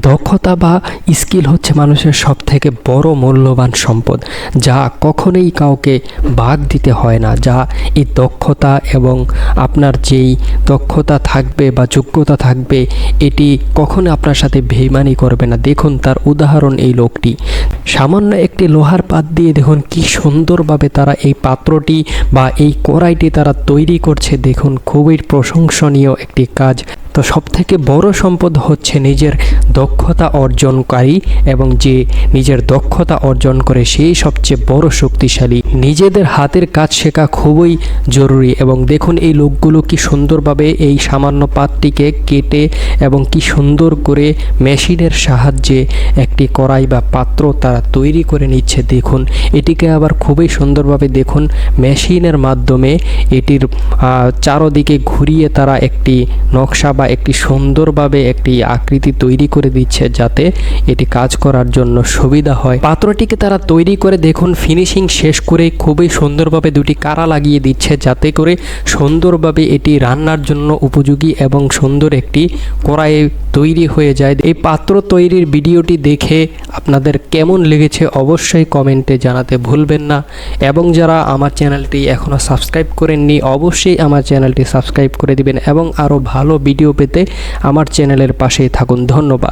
দক্ষতা বা স্কিল হচ্ছে মানুষের সব থেকে বড় মূল্যবান সম্পদ, যা কখনোই কাউকে বাদ দিতে হয় না, যা এই দক্ষতা এবং আপনার যেই দক্ষতা থাকবে বা যোগ্যতা থাকবে, এটি কখনো আপনার সাথে বেইমানি করবে না। দেখুন তার উদাহরণ এই লোকটি। সামান্য একটি লোহার পাত দিয়ে দেখুন কি সুন্দরভাবে তারা এই পাত্রটি বা এই কড়াইটি তারা তৈরি করছে। দেখুন খুবই প্রশংসনীয় একটি কাজ। তো সবথেকে বড় সম্পদ হচ্ছে নিজের দক্ষতা অর্জনকারী এবং যে নিজের দক্ষতা অর্জন করে সেই সবচেয়ে বড় শক্তিশালী। নিজেদের হাতের কাজ শেখা খুবই জরুরি এবং দেখুন এই লোকগুলো কি সুন্দরভাবে এই সামান্য পাতটিকে কেটে এবং কি সুন্দর করে মেশিনের সাহায্যে একটি কড়াই বা পাত্র তারা তৈরি করে নিচ্ছে। দেখুন, এটিকে আবার খুবই সুন্দরভাবে দেখুন, মেশিনের মাধ্যমে এটির চারদিকে ঘুরিয়ে তারা একটি নকশা বা একটি সুন্দরভাবে একটি আকৃতি তৈরি করে দিচ্ছে যাতে এটি কাজ করার জন্য সুবিধা হয়। পাত্রটিকে তারা তৈরি করে দেখুন ফিনিশিং শেষ করে খুবই সুন্দরভাবে দুটি কারা লাগিয়ে দিচ্ছে যাতে করে সুন্দরভাবে এটি রান্নার জন্য উপযোগী এবং সুন্দর একটি কড়াই তৈরি হয়ে যায়। এই পাত্র তৈরির ভিডিওটি দেখে আপনাদের কেমন লেগেছে অবশ্যই কমেন্টে জানাতে ভুলবেন না। এবং যারা আমার চ্যানেলটি এখনও সাবস্ক্রাইব করেননি, অবশ্যই আমার চ্যানেলটি সাবস্ক্রাইব করে দিবেন এবং আরও ভালো ভিডিও পেতে আমার চ্যানেলের পাশেই থাকুন। ধন্যবাদ।